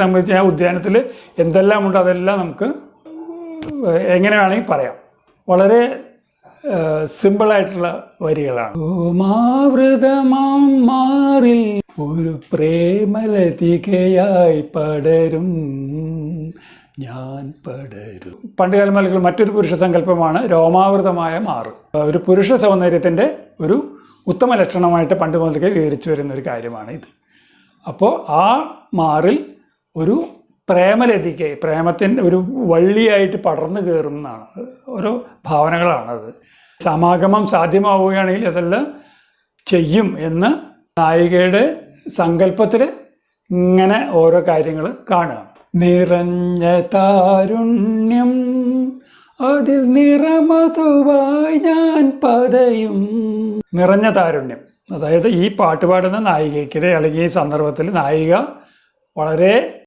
സംബന്ധിച്ച് ആ ഉദ്യാനത്തിൽ എന്തെല്ലാം ഉണ്ട് അതെല്ലാം നമുക്ക് എങ്ങനെ വേണമെങ്കിൽ പറയാം. വളരെ സിമ്പിളായിട്ടുള്ള വരികളാണ്. മാറിൽ ഒരു പ്രേമലതികയായി പടരും. ഞാൻ പടരും. പണ്ടുകാല മലകൾ മറ്റൊരു പുരുഷ സങ്കല്പമാണ് രോമാവൃതമായ മാറ്. ഒരു പുരുഷ സൗന്ദര്യത്തിന്റെ ഒരു ഉത്തമ ലക്ഷണമായിട്ട് പണ്ട് മുതൽക്കേ വിവരിച്ചു വരുന്ന ഒരു കാര്യമാണ് ഇത് അപ്പോൾ ആ മാറിൽ ഒരു പ്രേമലതിക്ക് പ്രേമത്തിന്റെ ഒരു വള്ളിയായിട്ട് പടർന്നു കയറുന്നതാണ്. ഓരോ ഭാവനകളാണത്. സമാഗമം സാധ്യമാവുകയാണെങ്കിൽ അതെല്ലാം ചെയ്യും എന്ന് നായികയുടെ സങ്കല്പത്തിൽ ഇങ്ങനെ ഓരോ കാര്യങ്ങൾ കാണുക നിറഞ്ഞ താരുണ്യം അതിൽ നിറമതുവായി ഞാൻ പതയും. നിറഞ്ഞ താരുണ്യം. അതായത് ഈ പാട്ട് പാടുന്ന അല്ലെങ്കിൽ ഈ സന്ദർഭത്തിൽ നായിക വളരെ